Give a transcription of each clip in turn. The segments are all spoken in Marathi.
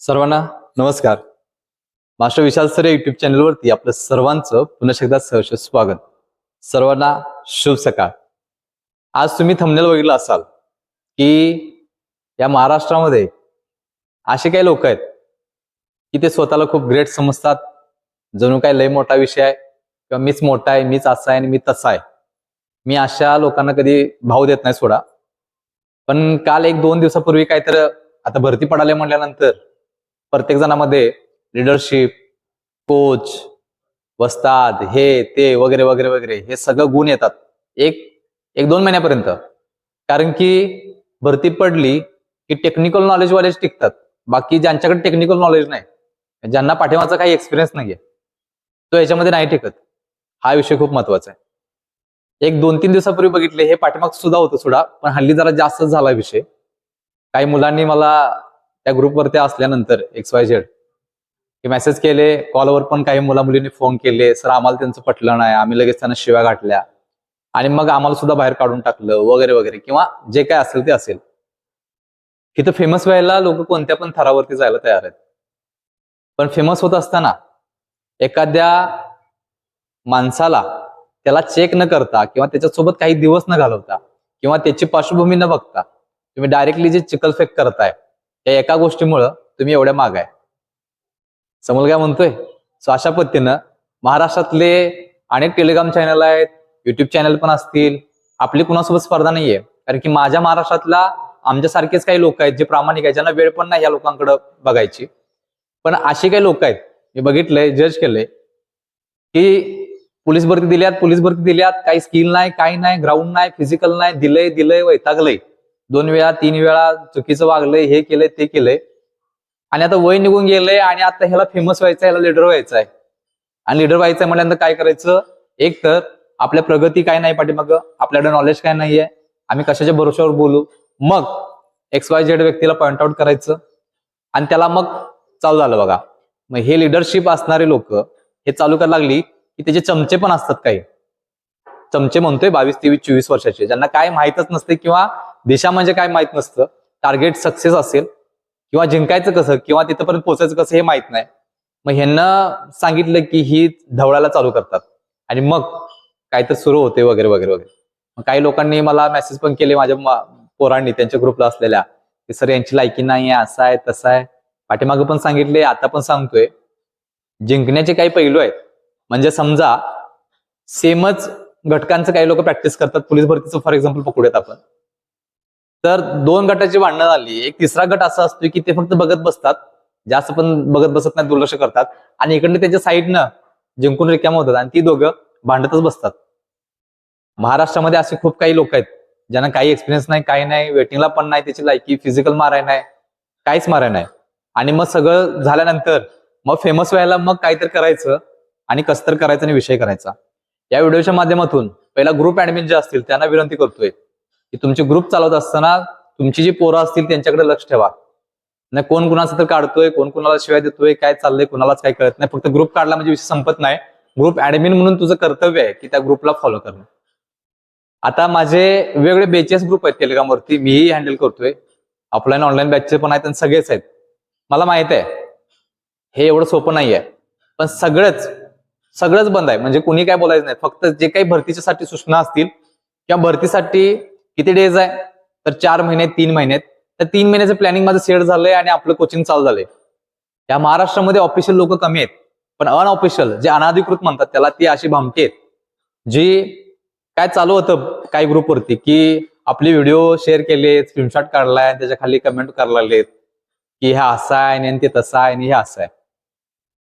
सर्वांना नमस्कार. मास्टर विशाल सर युट्यूब चॅनलवरती आपलं सर्वांचं पुन्हा एकदा सहर्ष स्वागत. सर्वांना शुभ सकाळ. आज तुम्ही थंबनेल बघितलं असाल की या महाराष्ट्रामध्ये असे काही लोक आहेत की ते स्वतःला खूप ग्रेट समजतात. जणू काय लय मोठा विषय आहे किंवा मीच मोठा आहे मीच असा आहे आणि मी तसा आहे. मी अशा लोकांना कधी भाव देत नाही सोडा. पण काल एक दोन दिवसापूर्वी काय तर आता भरती पडाले म्हटल्यानंतर प्रत्येक जणामध्ये लिडरशिप कोच वस्ताद हे ते वगैरे वगैरे वगैरे हे सगळं गुण येतात. एक एक दोन महिन्यापर्यंत. कारण की भरती पडली की टेक्निकल नॉलेजवालेच टिकतात. बाकी ज्यांच्याकडे टेक्निकल नॉलेज नाही ज्यांना पाठिंबाचा काही एक्सपिरियन्स नाहीये तो याच्यामध्ये नाही टिकत. हा विषय खूप महत्त्वाचा आहे. एक दोन तीन दिवसापूर्वी बघितले हे पाठिंबाग सुद्धा होतं सोडा पण हल्ली जरा जास्तच झाला विषय. काही मुलांनी मला त्या ग्रुपवरती असल्यानंतर एक्स वाय झेड हे मेसेज केले. कॉलवर पण काही मुला मुलींनी फोन केले. सर आम्हाला त्यांचं पटलं नाही. आम्ही लगेच त्यांना शिव्या गाठल्या आणि मग आम्हाला सुद्धा बाहेर काढून टाकलं वगैरे वगैरे. किंवा जे काय असेल ते असेल. इथं फेमस व्हायला लोक कोणत्या पण थरावरती जायला तयार आहेत. पण फेमस होत असताना एखाद्या माणसाला त्याला चेक न करता किंवा त्याच्यासोबत काही दिवस न घालवता किंवा त्याची पार्श्वभूमी न बघता तुम्ही डायरेक्टली जे चिकलफेक करताय त्या एका गोष्टीमुळं तुम्ही एवढ्या माग आहे. समोर काय म्हणतोय? सो अशा पद्धतीनं महाराष्ट्रातले अनेक टेलिग्राम चॅनल आहेत युट्यूब चॅनल पण असतील आपली कुणासोबत स्पर्धा नाहीये. कारण की माझ्या महाराष्ट्रातला आमच्यासारखेच काही लोक आहेत जे प्रामाणिक आहेत ज्यांना वेळ पण नाही या लोकांकडे बघायची. पण असे काही लोक आहेत मी बघितलंय जज केलंय की पोलीस भरती दिल्यात पोलीस भरती दिल्यात काही स्किल नाही काही नाही ग्राउंड नाही फिजिकल नाही दिलंय दिलंय वैतागलंय. दोन वेळा तीन वेळा चुकीचं वागलंय हे केलंय ते केलंय. आणि आता वय निघून गेलंय आणि आता ह्याला फेमस व्हायचं ह्याला लिडर व्हायचं आहे. आणि लिडर व्हायचं आहे म्हटल्यानंतर काय करायचं? एक तर आपल्या प्रगती काय नाही पाठीमाग आपल्याकडे नॉलेज काय नाहीये. आम्ही कशाच्या भरोश्यावर बोलू? मग एक्स वाय झेड व्यक्तीला पॉइंट आउट करायचं. आणि त्याला मग चालू झालं बघा. मग हे लिडरशिप असणारे लोक हे चालू करायला लागली की त्याचे चमचे पण असतात काही. चमचे म्हणतोय बावीस तेवीस चोवीस वर्षाचे. ज्यांना काय माहीतच नसते किंवा दिशा म्हणजे काय माहीत नसतं टार्गेट सक्सेस असेल किंवा जिंकायचं कसं किंवा तिथपर्यंत पोहोचायचं कसं हे माहीत नाही. मग ह्यांना सांगितलं की ही धवळायला चालू करतात. आणि मग काहीतरी सुरू होते वगैरे वगैरे वगैरे. मग काही लोकांनी मला मेसेज पण केले माझ्या पोरांनी त्यांच्या ग्रुपला असलेल्या की सर यांची लायकी नाही आहे असं आहे तसा आहे. पाठीमागं पण सांगितले आता पण सांगतोय. जिंकण्याचे काही पैलू आहेत. म्हणजे समजा सेमच घटकांचं काही लोक प्रॅक्टिस करतात. पोलीस भरतीचं फॉर एक्झाम्पल पकडूयात आपण. तर दोन गटाची भांडणं झाली. एक तिसरा गट असा असतो की ते फक्त बघत बसतात. जास्त पण बघत बसत नाही दुर्लक्ष करतात. आणि इकडनं त्याच्या साईडनं जिंकून रिकाम होतात. आणि ती दोघं भांडतच बसतात. महाराष्ट्रामध्ये असे खूप काही लोक आहेत ज्यांना काही एक्सपिरियन्स नाही काही नाही वेटिंगला पण नाही त्याची लायकी फिजिकल माराय नाही काहीच माराय नाही. आणि मग सगळं झाल्यानंतर मग फेमस व्हायला मग काहीतरी करायचं आणि कस्तर करायचं आणि विषय करायचा. या व्हिडिओच्या माध्यमातून पहिला ग्रुप ऍडमिन जे असतील त्यांना विनंती करतोय की तुमचे ग्रुप चालवत असताना तुमची जी पोरं असतील त्यांच्याकडे लक्ष ठेवा. नाही कोण कुणाचं तर काढतोय कोण कुणाला शिवाय देतोय काय चाललंय कुणालाच काय कळत नाही. फक्त ग्रुप काढला म्हणजे विषय संपत नाही. ग्रुप ऍडमिन म्हणून तुझं कर्तव्य आहे की त्या ग्रुपला फॉलो करणं. आता माझे वेगवेगळे बेचेस ग्रुप आहेत टेलिग्रामवरती मीही हँडल करतोय. ऑफलाईन ऑनलाईन बॅचचे पण आहेत आणि सगळेच आहेत. मला माहीत आहे. हे एवढं सोपं नाही आहे पण सगळंच सगळंच बंद आहे. म्हणजे कुणी काय बोलायचं नाही. फक्त जे काही भरतीच्यासाठी सूचना असतील किंवा भरतीसाठी किती डेज आहे? तर चार महिने तीन महिने. तर तीन महिन्याचं प्लॅनिंग माझं सेट झालंय आणि आपलं कोचिंग चालू झालंय. या महाराष्ट्रामध्ये ऑफिशियल लोक कमी आहेत. पण अनऑफिशियल जे अनाधिकृत म्हणतात त्याला ती अशी भामटी आहेत. जी काय चालू होतं काही ग्रुपवरती की आपले व्हिडिओ शेअर केले स्क्रीनशॉट काढलाय आणि त्याच्याखाली कमेंट करायला लागलेत की हे असं आहे आणि ते तसं आहे आणि हे असं आहे.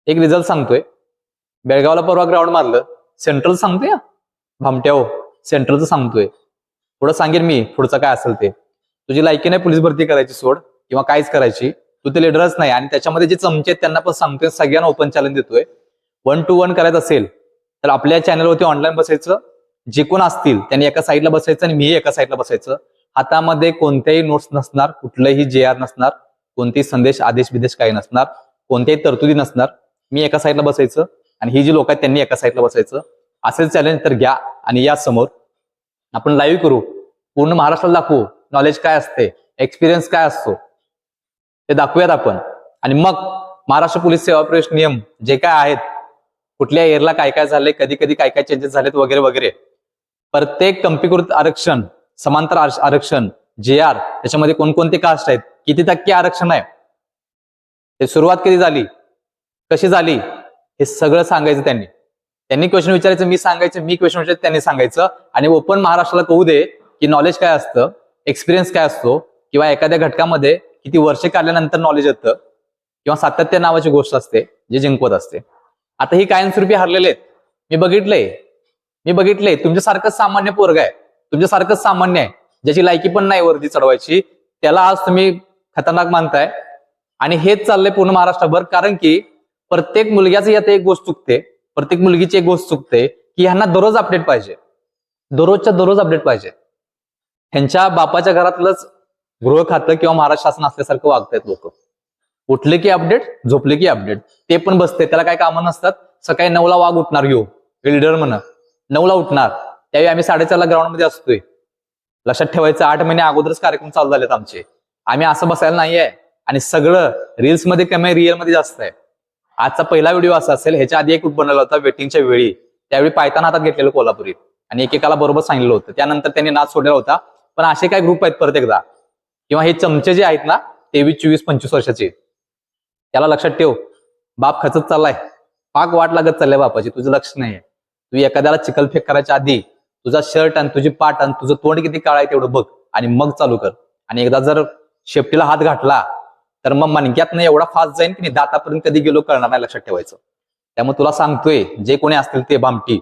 एक रिझल्ट सांगतोय. बेळगावला परवा ग्राउंड मारलं. सेंट्रल सांगतोय भामट्या हो. सेंट्रलचं सांगतोय. पुढं सांगेन मी पुढचं काय असेल ते. तुझी लायकी नाही पोलीस भरती करायची सोड. किंवा काहीच करायची. तू ते लिडरच नाही आणि त्याच्यामध्ये जे चमचे आहेत त्यांना पण सांगतोय सगळ्यांना ओपन चॅलेंज देतोय. वन टू वन करायचं असेल तर आपल्या चॅनलवरती ऑनलाईन बसायचं. जे कोण असतील त्यांनी एका साईडला बसायचं आणि मीही एका साईडला बसायचं. हातामध्ये कोणत्याही नोट्स नसणार कुठलंही जे आर नसणार कोणतेही संदेश आदेश विदेश काही नसणार कोणत्याही तरतुदी नसणार. मी एका साईडला बसायचं. आणि ही जी लोक आहेत त्यांनी एका साईडला बसायचं. असेल चॅलेंज तर घ्या आणि या समोर. आपण लाईव्ह करू. पूर्ण महाराष्ट्राला दाखवू. नॉलेज काय असते? एक्सपिरियन्स काय असतो? ते दाखवूयात आपण. आणि मग महाराष्ट्र पोलीस सेवा प्रवेश नियम जे काय आहेत कुठल्या एअरला काय काय झालंय कधी कधी काय काय चेंजेस झालेत वगैरे वगैरे. प्रत्येक कंपीकृत आरक्षण समांतर आरक्षण जे आर त्याच्यामध्ये कोणकोणते कास्ट आहेत? किती टक्के आरक्षण आहे? ते सुरुवात कधी झाली? कशी झाली? हे सगळं सांगायचं त्यांनी. त्यांनी क्वेश्चन विचारायचं मी सांगायचं मी क्वेश्चन विचारायचं त्यांनी सांगायचं. आणि ओपन महाराष्ट्राला कळू दे की नॉलेज काय असतं एक्सपिरियन्स काय असतो किंवा एखाद्या घटकामध्ये किती वर्षे काढल्यानंतर नॉलेज येतं किंवा सातत्य नावाची गोष्ट असते जे जिंकवत असते. आता ही कायमस्वरूपी हरलेले आहेत. मी बघितलंय. मी बघितलंय. तुमच्यासारखंच सामान्य पोरग आहे. तुमच्यासारखंच सामान्य आहे. ज्याची लायकी पण नाही वरती चढवायची. त्याला आज तुम्ही खतरनाक मानताय. आणि हेच चाललंय पूर्ण महाराष्ट्रभर. कारण की प्रत्येक मुलग्याचं यात एक गोष्ट चुकते. प्रत्येक मुलगीची एक गोष्ट चुकते की ह्यांना दररोज अपडेट पाहिजे. दररोजच्या दररोज अपडेट पाहिजे. ह्यांच्या बापाच्या घरातलंच गृह खातं किंवा महाराष्ट्र शासन असल्यासारखं वागतायत लोक. उठले की अपडेट झोपले की अपडेट ते पण बसते त्याला काय कामं नसतात. सकाळी नऊला वाघ उठणार यो. बिल्डर म्हण. नऊला उठणार. त्यावेळी आम्ही साडेचारला ग्राउंडमध्ये असतोय. लक्षात ठेवायचं आठ महिने अगोदरच कार्यक्रम चालू झालेत आमचे. आम्ही असं बसायला नाहीये. आणि सगळं रील्समध्ये कमी रिअलमध्ये जास्त आहे. आजचा पहिला व्हिडिओ असा असेल ह्याच्या आधी एक बनवला होता वेटिंगच्या वेळी. त्यावेळी पायताना हातात घेतलेलं कोल्हापुरी आणि एकेकाला बरोबर सांगितलं होतं. त्यानंतर त्यांनी नाच सोडलेला होता. पण असे काय ग्रुप आहेत परत एकदा. किंवा हे चमचे जे आहेत ना तेवीस चोवीस पंचवीस वर्षाचे. त्याला लक्षात ठेव. बाप खचत चाललाय. पाक वाट लागत चाललाय बापाची. तुझं लक्ष नाहीये. तू एखाद्याला चिखलफेक करायच्या आधी तुझा शर्ट आणि तुझी पाट आणि तुझं तोंड किती काळ आहे तेवढं बघ. आणि मग चालू कर. आणि एकदा जर शेपटीला हात घातला तर मग मणक्यातनं एवढा फास्ट जाईन की नाही दातापर्यंत कधी गेलो कळणार नाही लक्षात ठेवायचं. त्यामुळे तुला सांगतोय जे कोणी असतील ते बामटी.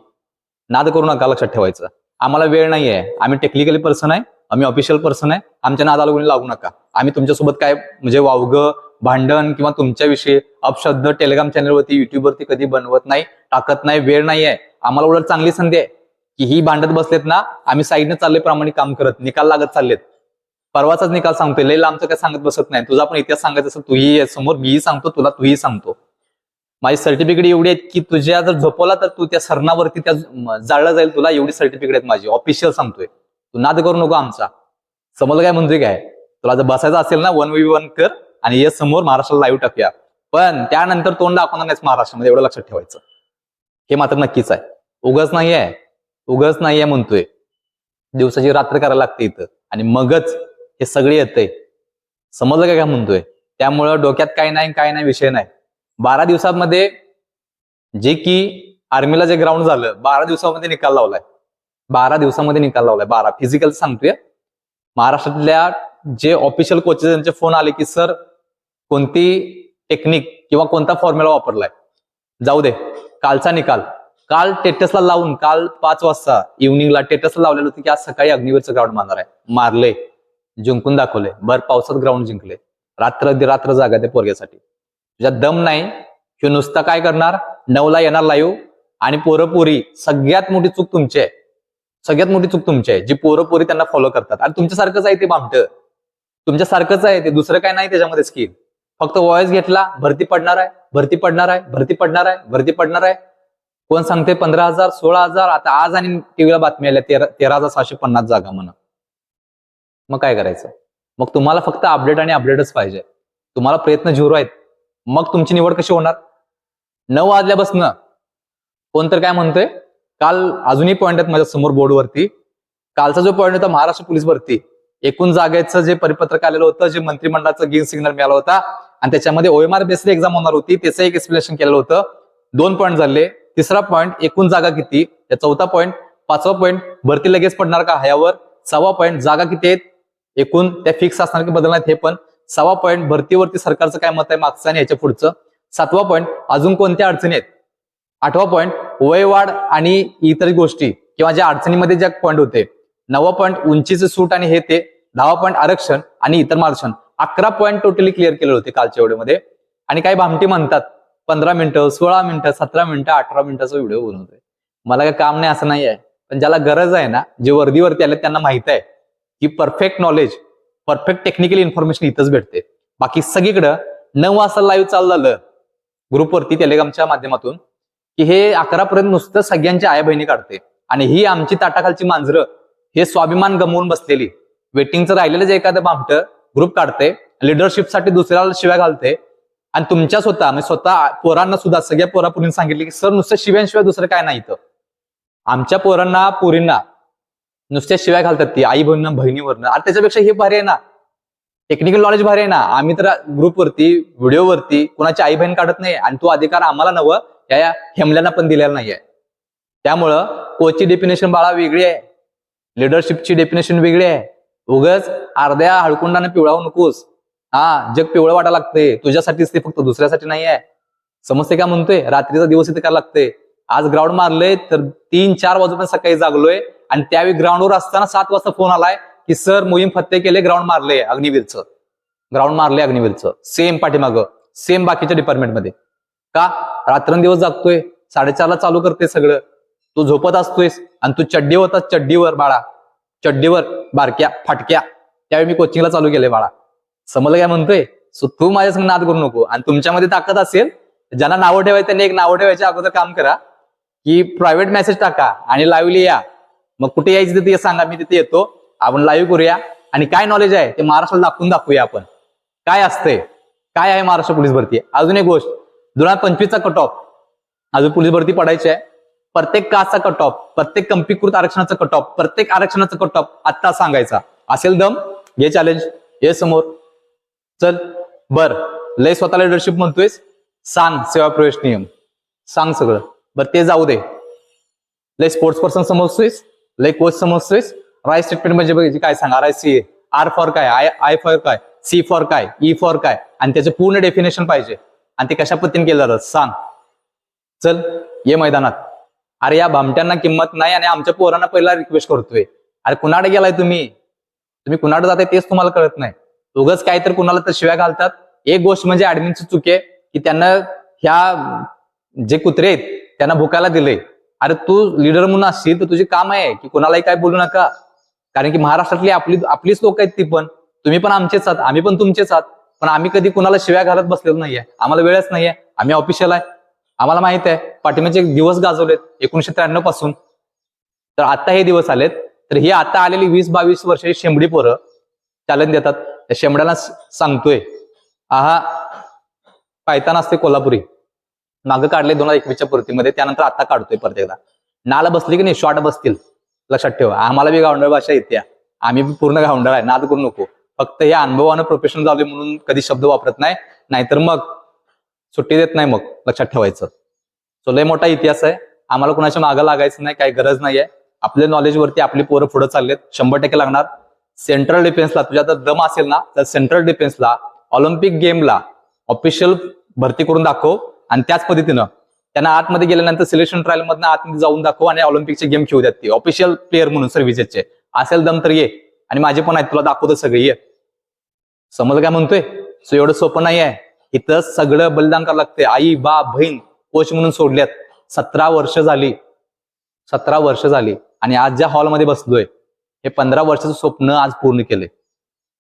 नाद करू नका लक्षात ठेवायचं. आम्हाला वेळ नाहीये. आम्ही टेक्निकली पर्सन आहे आम्ही ऑफिशियल पर्सन आहे. आमच्या नादाला कोणी लागू नका. आम्ही तुमच्यासोबत काय म्हणजे वावगं भांडण किंवा तुमच्याविषयी अपशब्द टेलिग्राम चॅनलवरती युट्यूबवरती कधी बनवत नाही टाकत नाही वेळ नाही आहे आम्हाला उलट चांगली संधी आहे की ही भांडत बसलेत ना आम्ही साईडने चालले प्रामाणिक काम करत निकाल लागत चाललेत. परवाचाच निकाल सांगतोय. लय लांबचं काय सांगत बसत नाही. तुझा पण इतिहास सांगायचा असेल तूही ये समोर मीही सांगतो तुला तूही सांगतो. माझी सर्टिफिकेट एवढी आहेत की तुझ्या जर झोपवला तर तू त्या सरणावरती त्या जाळलं जाईल तुला एवढी सर्टिफिकेट आहेत माझी. ऑफिशियल सांगतोय. तू नाद करू नको आमचा. समजलं काय म्हणजे काय? तुला जर बसायचं असेल ना वन वी वन कर आणि ये समोर महाराष्ट्राला लाईव्ह टाकूया. पण त्यानंतर तोंड दाखवणार नाही महाराष्ट्रामध्ये एवढं लक्षात ठेवायचं. हे मात्र नक्कीच आहे. उगच नाहीये. उगच नाहीये म्हणतोय. दिवसाची रात्र करायला लागते इथं. आणि मगच हे सगळे येतंय. समजलं काय काय म्हणतोय? त्यामुळं डोक्यात काय नाही काय नाही विषय नाही. बारा दिवसामध्ये जे की आर्मीला जे ग्राउंड झालं बारा दिवसामध्ये निकाल लावलाय. बारा दिवसामध्ये निकाल लावलाय. बारा. फिजिकल सांगतोय. महाराष्ट्रातल्या जे ऑफिशियल कोचेस त्यांचे फोन आले की सर कोणती टेक्निक किंवा कोणता फॉर्म्युला वापरलाय? जाऊ दे. कालचा निकाल. काल टेटसला लावून काल पाच वाजता इव्हनिंगला टेटसला लावलेलं होतं की आज सकाळी अग्निवीरचं ग्राउंड मारणार आहे. मारले जिंकून दाखवले. भर पावसात ग्राउंड जिंकले. रात्र रात्र जागा त्या पोरग्यासाठी. तुझ्या दम नाही किंवा नुसता काय करणार? नऊला येणार लाईव्ह आणि पोरपोरी सगळ्यात मोठी चूक तुमची आहे. सगळ्यात मोठी चूक तुमची आहे. जी पोरपोरी त्यांना फॉलो करतात. आणि तुमच्यासारखंच आहे ते बामट तुमच्यासारखंच आहे ते दुसरं काय नाही त्याच्यामध्ये स्किल फक्त वॉइस घेतला भरती पडणार आहे भरती पडणार आहे भरती पडणार आहे भरती पडणार आहे. कोण सांगते? पंधरा हजार सोळा हजार आता आज आणि टीव्हीला बातमी आल्या तेरा तेरा हजार सहाशे पन्नास जागा म्हणा. मग काय करायचं? मग तुम्हाला फक्त अपडेट आणि अपडेटच पाहिजे. तुम्हाला प्रयत्न झिरो आहेत. मग तुमची निवड कशी होणार? नऊ वाजल्यापासून कोण तर काय म्हणतोय? काल अजूनही पॉईंट आहेत माझ्यासमोर बोर्डवरती कालचा जो पॉईंट होता महाराष्ट्र पोलीस भरती. एकूण जागेचं जे परिपत्रक आलेलं होतं जे मंत्रिमंडळाचं ग्रीन सिग्नल मिळाला होता आणि त्याच्यामध्ये ओएमआर बेस्ड एक्झाम होणार होती त्याचं एक एक्सप्लेनेशन केलेलं होतं. दोन पॉईंट झाले. तिसरा पॉईंट एकूण जागा किती? चौथा पॉईंट पाचवा पॉईंट भरती लगेच पडणार का? ह्यावर. सहावा पॉईंट जागा किती आहेत? एकूण त्या फिक्स असणार की बदलणार हे पण. सहावा पॉईंट भरतीवरती सरकारचं काय मत आहे मागचं आणि याच्या पुढचं? सातवा पॉईंट अजून कोणत्या अडचणी आहेत? आठवा पॉईंट वयवाढ आणि इतर गोष्टी किंवा ज्या अडचणीमध्ये ज्या पॉईंट होते. नववा पॉईंट उंचीचं सूट आणि हे ते. दहावा पॉईंट आरक्षण आणि इतर मार्गदर्शन. अकरा पॉईंट टोटली क्लिअर केले होते कालच्या व्हिडिओमध्ये आणि काही भामटी म्हणतात? पंधरा मिनिटं सोळा मिनिटं सतरा मिनिटं अठरा मिनिटाचा व्हिडिओ बनवतोय. मला काही काम नाही असं नाही आहे पण ज्याला गरज आहे ना जे वर्दीवरती आले त्यांना माहीत आहे. की perfect knowledge perfect technical information इथंच भेटते. बाकी सगळीकडं नऊ वाजता लाईव्ह चालू झालं. ग्रुपवरती टेलिग्रामच्या माध्यमातून की हे अकरा पर्यंत नुसतं सगळ्यांच्या आया बहिणी काढते. आणि ही आमची ताटाखालची मांजरं हे स्वाभिमान गमवून बसलेली. वेटिंगचं राहिलेलं जे एखादं बामट ग्रुप काढते लिडरशिपसाठी दुसऱ्याला शिव्या घालते. आणि तुमच्या स्वतः म्हणजे स्वतः पोरांना सुद्धा सगळ्या पोरापुरींनी सांगितले की सर नुसतं शिव्यांशिवाय दुसरं काय नाही इथं. आमच्या पोरांना पोरींना नुसत्या शिवाय घालतात ती आई बहिणींना बहिणीवरनं आणि त्याच्यापेक्षा हे भारी आहे ना. टेक्निकल नॉलेज भारी आहे ना. आम्ही तर ग्रुपवरती व्हिडिओवरती कुणाची आई बहीण काढत नाही आणि तो अधिकार आम्हाला नवं या या हेमल्यांना पण दिलेला नाहीये. त्यामुळं कोचची डेफिनेशन बाळा वेगळी आहे. लिडरशिपची डेफिनेशन वेगळी आहे. उगच अर्ध्या हळकुंडाने पिवळावू नकोस. हा जग पिवळं वाटा लागते तुझ्यासाठीच ते फक्त दुसऱ्यासाठी नाही आहे समजते का म्हणतोय? रात्रीचा दिवस इथे काय लागते आज ग्राउंड मारलंय तर तीन चार वाजून सकाळी जागलोय. आणि त्यावेळी ग्राउंडवर असताना सात वाजता फोन आलाय की सर मोहीम फत्ते केले ग्राउंड मारले अग्निवीरचं. ग्राउंड मारले अग्निवीरचं. सेम पाठीमागं सेम बाकीच्या डिपार्टमेंटमध्ये का? रात्रंदिवस जागतोय साडेचारला चालू करते सगळं. तू झोपत असतोयस आणि तू चड्डी होता चड्डीवर बाळा. चड्डीवर बारक्या फाटक्या. त्यावेळी मी कोचिंगला चालू केले बाळा. समजलं काय म्हणतोय? सो तू माझ्या संग नाद करू नको. आणि तुमच्यामध्ये ताकद असेल ज्यांना नावं ठेवायचं त्यांनी एक नावं ठेवायच्या अगोदर काम करा. की प्रायव्हेट मेसेज टाका आणि लाईव्हली या. मग कुठे यायचं तिथे सांगा मी तिथे येतो. आपण लाईव्ह करूया. आणि काय नॉलेज आहे ते महाराष्ट्राला दाखवून दाखवूया आपण. काय असतंय? काय आहे महाराष्ट्र पोलीस भरती? अजून एक गोष्ट. दोन हजार पंचवीसचा कट ऑफ अजून पोलीस भरती पडायची आहे. प्रत्येक कास्टचा कट ऑफ प्रत्येक कंपीकृत आरक्षणाचा कट ऑफ प्रत्येक आरक्षणाचा कट ऑफ आत्ता सांगायचा. असेल दम? घे चॅलेंज ये समोर. चल. बर. लय स्वतःला लिडरशिप म्हणतोय सांग सेवा प्रवेश नियम. सांग सगळं. बर ते जाऊ दे. लय स्पोर्ट्स पर्सन समजतोयस लय कोच समजतोयस. राय स्टेटमेंट म्हणजे काय सांगा राय आय सी आर फॉर काय आय आय फॉर काय सी फॉर काय e ई फॉर काय आणि त्याचं पूर्ण डेफिनेशन पाहिजे. आणि ते कशा पद्धतीने केलं जातं सांग. चल ये मैदानात. अरे या भामट्यांना किंमत नाही आणि आमच्या पोरांना पहिला रिक्वेस्ट करतोय. अरे कुणाकडे गेलाय तुम्ही? तुम्ही कुणाकडे जाताय तेच तुम्हाला कळत नाही. उगच काय तर कुणाला तर शिव्या घालतात. एक गोष्ट म्हणजे ऍडमिनची चुके आहे की त्यांना ह्या जे कुत्रे आहेत त्यांना भुकायला दिले अरे तू लीडर म्हणून असशील तर तुझे काम आहे की कोणालाही काय बोलू नका. कारण की महाराष्ट्रातली आपली आपलीच लोक आहेत ती पण. तुम्ही पण आमचेच आहात आम्ही पण तुमचेच आहात. पण आम्ही कधी कुणाला शिव्या घालत बसलेलो नाहीये. आम्हाला वेळच नाहीये. आम्ही ऑफिशियल आहे. आम्हाला माहीत आहे पाठिंब्याचे दिवस गाजवलेत एकोणीशे त्र्याण्णवपासून. तर आता हे दिवस आलेत. तर ही आता आलेली वीस बावीस वर्ष शेंबडी पोरं चालन देतात. त्या शेंबड्याला सांगतोय आहा पायतान असते कोल्हापुरी. मागं काढले दोन हजार एकवीसच्या पूर्तीमध्ये त्यानंतर आता काढतोय परत एकदा. नाला बसली की नाही? शॉर्ट बसतील. लक्षात ठेवा. आम्हाला बी गावंडळ भाषा येते. आम्ही पूर्ण गावंडळ आहे. नाद करू नको. फक्त हे अनुभवानं प्रोफेशनल झाले म्हणून कधी शब्द वापरत नाही. नाहीतर मग सुट्टी देत नाही मग. लक्षात ठेवायचं. सो लय मोठा इतिहास आहे. आम्हाला कुणाच्या मागं लागायचं नाही. काही गरज नाहीये. आपल्या नॉलेजवरती आपली पोरं पुढे चाललेत. शंभर टक्के लागणार. सेंट्रल डिफेन्सला तुझ्या जर दम असेल ना तर सेंट्रल डिफेन्सला ऑलिम्पिक गेमला ऑफिशियल भरती करून दाखव. आणि त्याच पद्धतीनं त्यांना आतमध्ये गेल्यानंतर सिलेक्शन ट्रायल मधनं आतमध्ये जाऊन दाखव आणि ऑलिम्पिकचे गेम खेळू द्यात ते. ऑफिशियल प्लेअर म्हणून सर्व्हिसेसचे असेल दम तर ये. आणि माझे पण आहेत तुला दाखवतो सगळे ये. समज काय म्हणतोय? सो एवढं सोपं नाही आहे. इथं सगळं बलिदान करावं लागते आई बा बहीण कोच म्हणून सोडल्यात. सतरा वर्ष झाली. सतरा वर्ष झाली. आणि आज ज्या हॉलमध्ये बसलोय हे पंधरा वर्षाचं स्वप्न आज पूर्ण केलंय.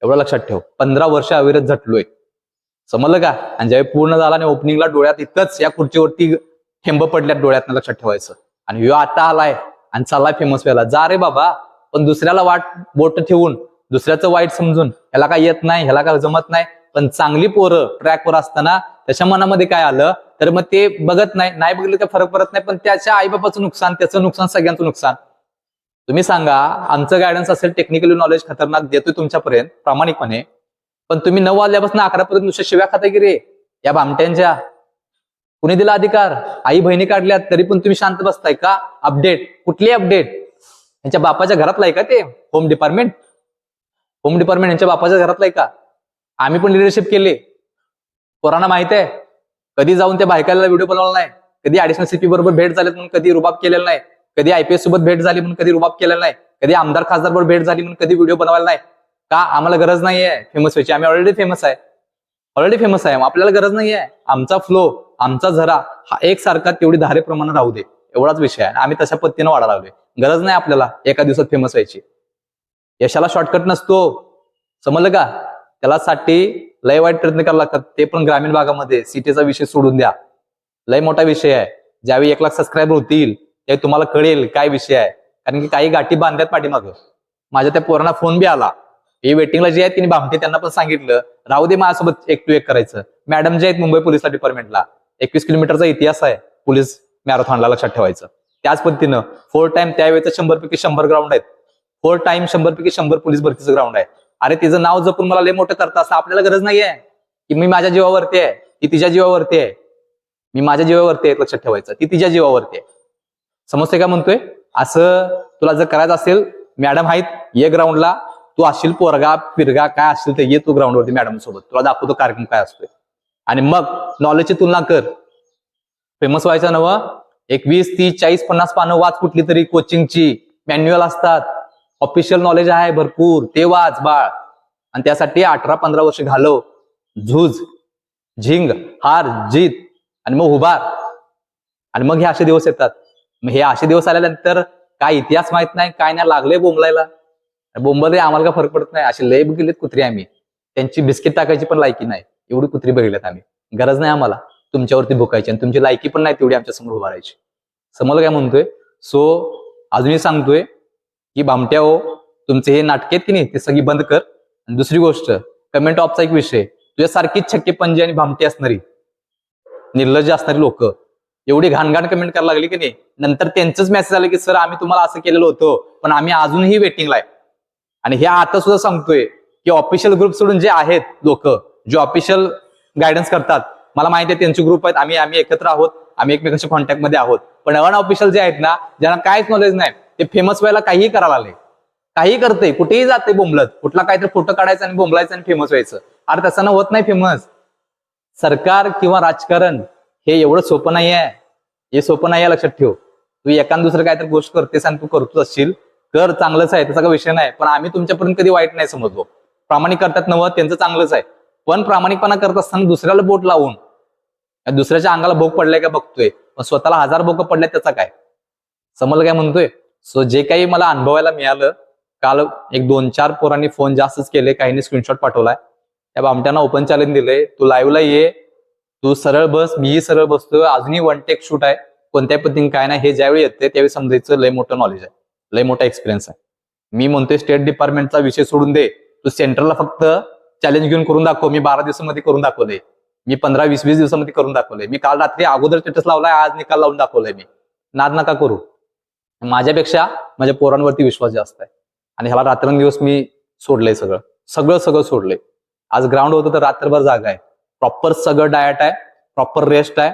एवढं लक्षात ठेव. पंधरा वर्ष अविरत झटलोय. समजलं का? आणि ज्यावेळी पूर्ण झाला आणि ओपनिंगला डोळ्यात इथंच या खुर्चीवरती थेंब पडल्यात डोळ्यात लक्षात ठेवायचं. आणि ह्यो आता आलाय आणि चाललाय फेमस व्हायला जा रे बाबा पण दुसऱ्याला वाट बोट ठेवून दुसऱ्याचं वाईट समजून ह्याला काय येत नाही ह्याला काय जमत नाही पण चांगली पोरं ट्रॅकवर असताना त्याच्या मनामध्ये काय आलं? तर मग ते बघत नाही. नाही बघितलं तर फरक पडत नाही पण त्याच्या आईबापाचं नुकसान त्याचं नुकसान सगळ्यांचं नुकसान. तुम्ही सांगा आमचं गायडन्स असेल टेक्निकली नॉलेज खतरनाक देतोय तुमच्यापर्यंत प्रामाणिकपणे. पण तुम्ही नऊ वाजल्यापासून अकरा पर्यंत नुसत्या शिव्या खाता की रे? या भामट्यांच्या कुणी दिला अधिकार? आई बहिणी काढल्यात तरी पण तुम्ही शांत बसताय का? अपडेट कुठली अपडेट यांच्या बापाच्या घरातला आहे का ते? होम डिपार्टमेंट होम डिपार्टमेंट यांच्या बापाच्या घरातला आहे का? आम्ही पण लिडरशिप केली. पोरांना माहीत आहे कधी जाऊन त्या बायकाला व्हिडिओ बनवला नाही कधी ऍडिशनल सीपी बरोबर भेट झाली म्हणून कधी रुबाब केलेला नाही कधी आयपीएस सोबत भेट झाली म्हणून कधी रुबाब केलेला नाही कधी आमदार खासदार बरोबर भेट झाली म्हणून कधी व्हिडिओ बनवायला नाही. का? आम्हाला गरज नाहीये. फेमस व्हायची. आम्ही ऑलरेडी फेमस आहे. ऑलरेडी फेमस आहे. आपल्याला गरज नाहीये. आमचा फ्लो आमचा झरा हा एकसारखा तेवढी धारे प्रमाणे राहू दे. एवढाच विषय आहे. आम्ही तशा पद्धतीनं वाढा लागलोय. गरज नाही आपल्याला एका दिवसात फेमस व्हायची. यशाला शॉर्टकट नसतो. समजलं का? त्याला साठी लय वाईट प्रयत्न करायला लागतात. ते पण ग्रामीण भागामध्ये सिटीचा विषय सोडून द्या. लय मोठा विषय आहे. ज्यावेळी एक लाख सबस्क्रायबर होतील ते तुम्हाला कळेल काय विषय आहे. कारण की काही गाठी बांधल्यात पाठीमागं. माझ्या त्या पोरांना फोन बी आला. हे वेटिंगला जे आहेत तिने भामटे त्यांना पण सांगितलं. राहू दे माझ्यासोबत एक टू एक करायचं. मॅडम जे आहेत मुंबई पोलिसला डिपार्टमेंटला एकवीस किलोमीटरचा इतिहास आहे पोलीस मॅरेथॉनला लक्षात ठेवायचं. त्याच पद्धतीनं फोर टाइम त्यावेळेचं शंभर पैकी शंभर ग्राउंड आहेत. फोर टाइम शंभर पैकी शंभर पोलीस भरतीचं ग्राउंड आहे. अरे तिचं नाव जपून मला लय मोठं करता असं आपल्याला गरज नाहीये. की मी माझ्या जीवावरती आहे ती तिच्या जीवावरती आहे. मी माझ्या जीवावरती आहे लक्षात ठेवायचं. ती तिच्या जीवावरती आहे. समजते का म्हणतोय? असं तुला जर करायचं असेल मॅडम आहेत ये ग्राउंडला तू असेल पोरगा पिरगा काय असेल ते ये तू ग्राउंडवरती मॅडम सोबत. तुला दाखवतो कार्यक्रम काय असतोय. आणि मग नॉलेजची तुलना कर. फेमस व्हायचं नवं एक वीस तीस चाळीस पन्नास पानं वाच कुठली तरी कोचिंगची मॅन्युअल असतात. ऑफिशियल नॉलेज आहे भरपूर. ते वाच बाळ. आणि त्यासाठी अठरा पंधरा वर्ष घालव. झूज झिंग हार जीत. आणि मग उभार. आणि मग हे असे दिवस येतात. मग हे असे दिवस आल्यानंतर काय इतिहास माहीत नाही काय नाही लागले बोंबलायला. बोंबले आम्हाला काय फरक पडत नाही. असे लय बघितलेत कुत्री आम्ही. त्यांची बिस्किट टाकायची पण लायकी नाही. एवढी कुत्री बघितल्यात आम्ही. गरज नाही आम्हाला. तुमच्यावरती भुकायची आणि तुमची लायकी पण नाही तेवढी आमच्यासमोर उभारायची समोर काय म्हणतोय? सो अजूनही सांगतोय की भामट्या हो तुमचे हे नाटके आहेत की नाही ते सगळी बंद कर. आणि दुसरी गोष्ट कमेंट ऑफचा एक विषय तुझ्यासारखीच छक्के पंजे आणि भामटी असणारी निर्लज्ज असणारी लोक एवढी घाणघाण कमेंट करायला लागली की नाही? नंतर त्यांचंच मेसेज आलं की सर आम्ही तुम्हाला असं केलेलं होतं पण आम्ही अजूनही वेटिंगला आहे. आणि हे आता सुद्धा सांगतोय की ऑफिशियल ग्रुप सोडून जे आहेत लोक जे ऑफिशियल गायडन्स करतात मला माहिती आहे त्यांचे ग्रुप आहेत आम्ही आम्ही एकत्र आहोत आम्ही एकमेकांच्या कॉन्टॅक्टमध्ये आहोत. पण अनऑफिशियल जे आहेत ना ज्यांना काहीच नॉलेज नाही ते फेमस व्हायला काहीही करायला आले. काही करते कुठेही जाते बोंबलत कुठला काहीतरी फोटो काढायचा आणि बोंबलायचं आणि फेमस व्हायचं. अरे तसं होत नाही फेमस सरकार किंवा राजकारण हे एवढं सोपं नाही आहे हे सोपं नाही आहे लक्षात ठेव. तू एखाद दुसरं काहीतरी गोष्ट करतेस आणि तू करतोच असशील कर चांगलंच आहे त्याचा काही विषय नाही. पण आम्ही तुमच्यापर्यंत कधी वाईट नाही समजलो. प्रामाणिक करतात नवं त्यांचं चांगलंच आहे. पण प्रामाणिकपणा करत असताना दुसऱ्याला बोट लावून दुसऱ्याच्या अंगाला भोग पडलाय का बघतोय. पण स्वतःला हजार भोग पडलाय त्याचा काय? समजलं काय म्हणतोय? सो जे काही मला अनुभवायला मिळालं काल एक दोन चार पोरांनी फोन जास्तच केले काहींनी स्क्रीनशॉट पाठवलाय. त्या बामट्यांना ओपन चॅलेंज दिलंय तू लाईव्हला ये तू सरळ बस मीही सरळ बसतोय अजूनही वन टेक शूट आहे. कोणत्या पद्धतीने काय नाही हे ज्यावेळी येते त्यावेळी समजायचं लय मोठं नॉलेज आहे. लय मोठा एक्सपिरियन्स आहे. मी म्हणतोय स्टेट डिपार्टमेंटचा विषय सोडून दे. तू सेंटरला फक्त चॅलेंज घेऊन करून दाखव. मी बारा दिवसामध्ये करून दाखवले मी पंधरा वीस वीस दिवसामध्ये करून दाखवले मी काल रात्री अगोदर स्टेटस लावलाय आज निकाल लावून दाखवलाय मी. नाद नका करू. माझ्यापेक्षा माझ्या पोरांवरती विश्वास जास्त आहे. आणि ह्याला रात्रंदिवस मी सोडलंय सगळं. सगळं सगळं सोडलंय. आज ग्राउंड होतं तर रात्रभर जागा आहे. प्रॉपर सगळं डायट आहे. प्रॉपर रेस्ट आहे.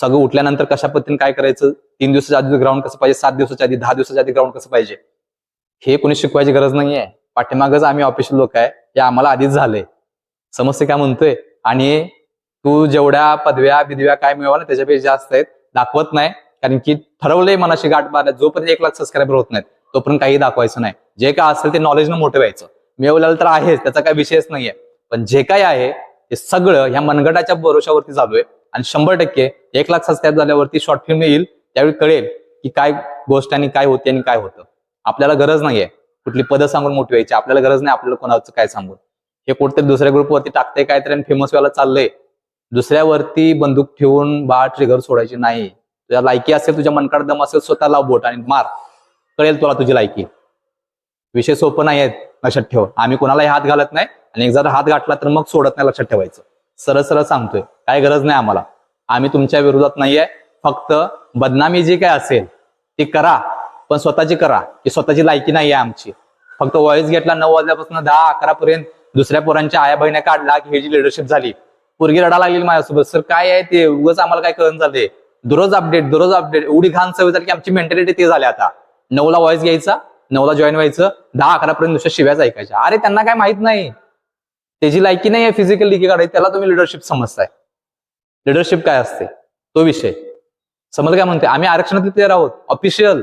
सगळं उठल्यानंतर कशा पद्धतीने काय करायचं? तीन दिवसाच्या आधी ग्राउंड कसं पाहिजे सात दिवसाच्या आधी दहा दिवसाच्या आधी ग्राउंड कसं पाहिजे? हे कोणी शिकवायची गरज नाहीये. पाठीमागच आम्ही ऑफिशियल लोक आहे. हे आम्हाला आधीच झालंय. समस्या काय म्हणतोय? आणि तू जेवढ्या पदव्या बिदव्या काय मिळवा ना त्याच्यापेक्षा जास्त आहेत. दाखवत नाही. कारण की ठरवलंय मनाशी गाठ मारल्या जोपर्यंत एक लाख सबस्क्रायबर होत नाहीत तोपर्यंत काही दाखवायचं नाही. जे काय असेल ते नॉलेजनं मोठं व्हायचं. मिळवलेलं तर आहेच त्याचा काही विषयच नाहीये. पण जे काय आहे ते सगळं ह्या मनगटाच्या भरोशावरती चालू आहे. आणि शंभर टक्के एक लाख सबस्क्राईब झाल्यावरती शॉर्ट फिल्म येईल. त्यावेळी कळेल की काय गोष्ट आणि काय होते आणि काय होतं. आपल्याला गरज नाहीये कुठली पदं सांगून मोठी व्हायची आपल्याला गरज नाही आपल्याला कोणाचं काय सांगून. हे कुठेतरी दुसऱ्या ग्रुपवरती टाकते काहीतरी आणि फेमस व्हायला चाललंय. दुसऱ्यावरती बंदूक ठेवून बाळ ट्रिगर सोडायची नाही. तुझ्या लायकी असेल तुझ्या मनकाड दम असेल स्वतः लाव बोट आणि मार. कळेल तुला तुझी लायकी. विषय सोपं नाही आहेत लक्षात ठेव. आम्ही कोणालाही हात घालत नाही आणि एक जर हात घातला तर मग सोडत नाही लक्षात ठेवायचं. सरळ सरळ सांगतोय. काय गरज नाही आम्हाला. आम्ही तुमच्या विरोधात नाहीये. फक्त बदनामी जी काय असेल ती करा पण स्वतःची करा की स्वतःची लायकी नाही आहे आमची. फक्त वॉइस घेतला नऊ वाजल्यापासून दहा अकरा पर्यंत दुसऱ्या पोरांच्या आया बहिण्या काढला की ह्याची लिडरशिप झाली. पोरगी रडा लागली माझ्यासोबत. सर काय आहे ते? उगाच आम्हाला काय कळून झाले दररोज अपडेट दररोज अपडेट एवढी घाण सवय झाली की आमची मेंटॅलिटी ते झाली आता. नऊला वॉइस घ्यायचा नऊला जॉईन व्हायचं दहा अकरा पर्यंत दुसऱ्या शिव्याच ऐकायच्या. अरे त्यांना काय माहीत नाही. त्याची लायकी नाही आहे फिजिकल लिकी काढायची त्याला तुम्ही लिडरशिप समजताय. लिडरशिप काय असते? तो विषय. समज काय म्हणते आम्ही आरक्षणातले प्लेअर आहोत ऑफिशियल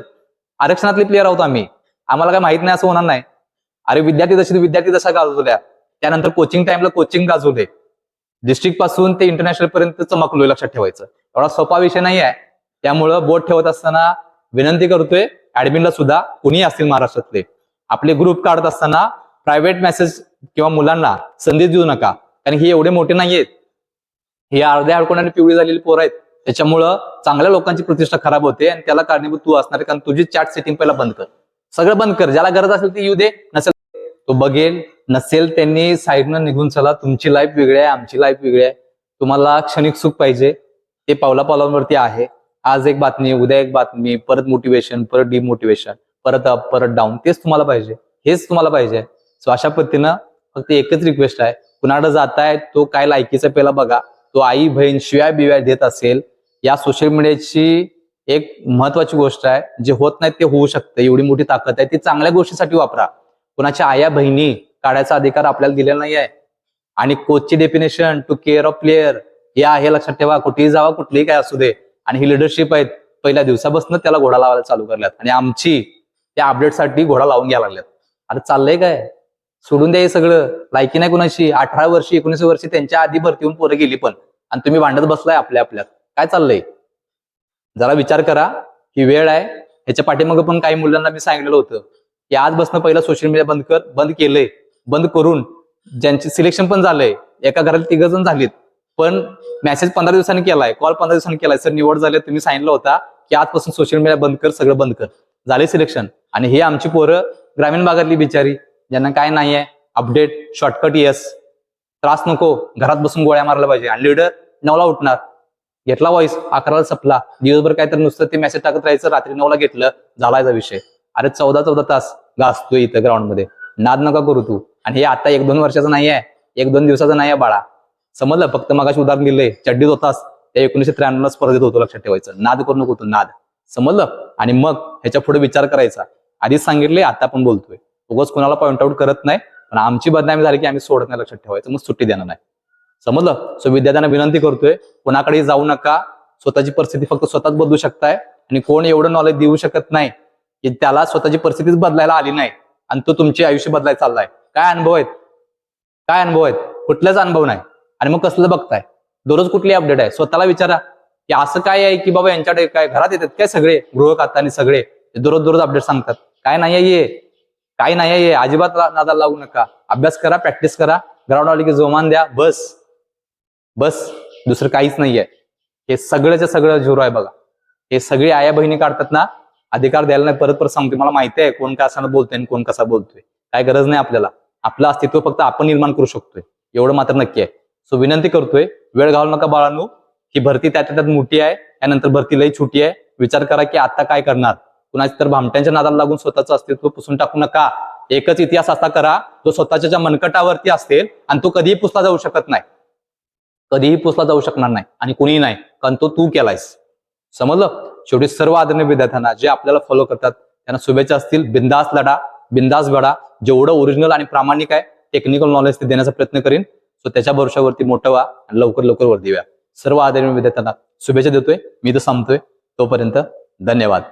आरक्षणातले प्लेअर आहोत आम्ही. आम्हाला काय माहीत नाही असं होणार नाही. अरे विद्यार्थी जशी विद्यार्थी जशा गाजवल्या त्यानंतर कोचिंग टाइमला कोचिंग गाजवले डिस्ट्रिक्टपासून ते इंटरनॅशनल पर्यंत चमकलोय लक्षात ठेवायचं. एवढा सोपा विषय नाही आहे त्यामुळं बोट ठेवत असताना विनंती करतोय ऍडमिनला सुद्धा कुणी असतील महाराष्ट्रातले. आपले ग्रुप काढत असताना प्रायव्हेट मेसेज किंवा मुलांना संदेश देऊ नका. कारण हे एवढे मोठे नाहीयेत. हे अर्ध्या अडकवणारी पिवळी झालेली पोरं आहेत. त्याच्यामुळं चांगल्या लोकांची प्रतिष्ठा खराब होते आणि त्याला कारणीभूत तू असणार कारण तुझी चॅट सेटिंग पहिला बंद कर. सगळं बंद कर. ज्याला गरज असेल ती येऊ दे. नसेल तो बघेल. नसेल त्यांनी साईडनं निघून चला. तुमची लाईफ वेगळी आहे आमची लाईफ वेगळी आहे. तुम्हाला क्षणिक सुख पाहिजे. ते पावला पावलांवरती आहे. आज एक बातमी उद्या एक बातमी परत मोटिवेशन परत डिमोटिवेशन परत अप परत डाऊन तेच तुम्हाला पाहिजे. हेच तुम्हाला पाहिजे. सो अशा पद्धतीनं फक्त एकच रिक्वेस्ट आहे. कुणाकडे जाताय तो काय लायकीचा पहिला बघा. तो आई बहीण शिवाय बिव्या देत असेल या सोशल मीडियाची एक महत्वाची गोष्ट आहे. जे होत नाही ते होऊ शकतं. एवढी मोठी ताकद आहे. ती चांगल्या गोष्टीसाठी वापरा. कुणाच्या आया बहिणी काढायचा अधिकार आपल्याला दिलेला नाही आहे आणि कोचची definition to care of player हे आहे. लक्षात ठेवा. कुठेही जावा कुठलीही काय असू दे. आणि ही लिडरशिप आहेत. पहिल्या दिवसापासून त्याला घोडा लावायला चालू करल्यात. आणि आमची त्या अपडेटसाठी घोडा लावून घ्यायला लागल्यात. अरे चाललंय काय? सोडून द्या हे सगळं. लायकी नाही कुणाशी. अठरा वर्षी एकोणीस वर्षी त्यांच्या आधी भरती होऊन पोरं गेली पण. आणि तुम्ही भांडत बसलाय आपल्या आपल्यात. काय चाललंय? जरा विचार करा की वेळ आहे. ह्याच्या पाठीमागं पण काही मुलांना मी सांगितलेलं होतं की आज बसणं पहिलं सोशल मीडिया बंद कर बंद केलंय बंद करून. ज्यांचे सिलेक्शन पण झालंय एका घरात तिघ जण झालीत. पण मेसेज पंधरा दिवसांनी केलाय कॉल पंधरा दिवसांनी केलाय. सर निवड झाली तुम्ही सांगितलं होता की आजपासून सोशल मीडिया बंद कर सगळं बंद कर. झाले सिलेक्शन आणि हे आमची पोरं ग्रामीण भागातली बिचारी ज्यांना काय नाहीये अपडेट शॉर्टकट येस त्रास नको घरात बसून गोळ्या मारल्या पाहिजे. आणि लिडर नवला उठणार. घेतला वॉइस अकराला संपला. दिवसभर काय तर नुसतं ते मेसेज टाकत राहायचं रात्री नऊला घेतलं झालायचा विषय. अरे चौदा चौदा तास गाजतोय इथं ग्राउंडमध्ये. नाद नका करू तू. आणि हे आता एक दोन वर्षाचं नाही आहे. एक दोन दिवसाचं नाही आहे बाळा. समजलं? फक्त मगाशी उदाहरण दिलंय. चड्डीत होतास त्या एकोणीशे त्र्याण्णव स्पर्धेत होतो लक्षात ठेवायचं. नाद करू नको तू नाद. समजलं? आणि मग ह्याच्या पुढे विचार करायचा. आधीच सांगितले आता आपण बोलतोय. उगाच कुणाला पॉईंट आउट करत नाही पण आमची बदनामी झाली की आम्ही सोडत नाही लक्षात ठेवायचं. मग सुट्टी देणार नाही. समजलं? सो विद्यार्थ्यांना विनंती करतोय कोणाकडे जाऊ नका. स्वतःची परिस्थिती फक्त स्वतःच बदलू शकताय. आणि कोण एवढं नॉलेज देऊ शकत नाही की त्याला स्वतःची परिस्थितीच बदलायला आली नाही आणि तो तुमचे आयुष्य बदलायला चाललाय. काय अनुभव आहेत? काय अनुभव आहेत? कुठलाच अनुभव नाही. आणि मग कसलं बघताय? दररोज कुठली अपडेट आहे? स्वतःला विचारा की असं काय आहे की बाबा यांच्याकडे काय घरात येतात काय सगळे? गृह आणि सगळे. दररोज दररोज अपडेट सांगतात. काय नाही आहे ये काय नाही आहे ये अजिबात नादाला लागू नका. अभ्यास करा प्रॅक्टिस करा. ग्राउंड आली की जोमान द्या. बस. बस दुसरं काहीच नाहीये. हे सगळ्याच्या सगळं झुरो आहे बघा. हे सगळी आया बहिणी काढतात ना अधिकार द्यायला नाही परत परत सांगते मला माहिती आहे कोण कसा बोलतोय आणि कोण कसा बोलतोय. काय गरज नाही आपल्याला. आपलं अस्तित्व फक्त आपण निर्माण करू शकतोय. एवढं मात्र नक्की आहे. सो विनंती करतोय वेळ घालू नका बाळांनो ही भरती त्या त्यात मोठी आहे त्यानंतर भरती लई छोटी आहे. विचार करा की आता काय करणार? कुणाच्या तर भामट्यांच्या नादाला लागून स्वतःचं अस्तित्व पुसून टाकू नका. एकच इतिहास असा करा जो स्वतःच्या ज्या मनकटावरती असेल आणि तो कधीही पुसला जाऊ शकत नाही. कधीही पुसला जाऊ शकणार नाही आणि कुणीही नाही कारण तो तू केलायस. समजलं? शेवटी सर्व आदरणीय विद्यार्थ्यांना जे आपल्याला फॉलो करतात त्यांना शुभेच्छा असतील. बिंदास लढा बिंदास घडा. जेवढं ओरिजिनल आणि प्रामाणिक आहे टेक्निकल नॉलेज ते देण्याचा प्रयत्न करीन. सो त्याच्या भरोशावरती मोठं व्हा आणि लवकर लवकर वर देऊया सर्व आदरणीय विद्यार्थ्यांना शुभेच्छा देतोय. मी तर संपतोय. तोपर्यंत धन्यवाद.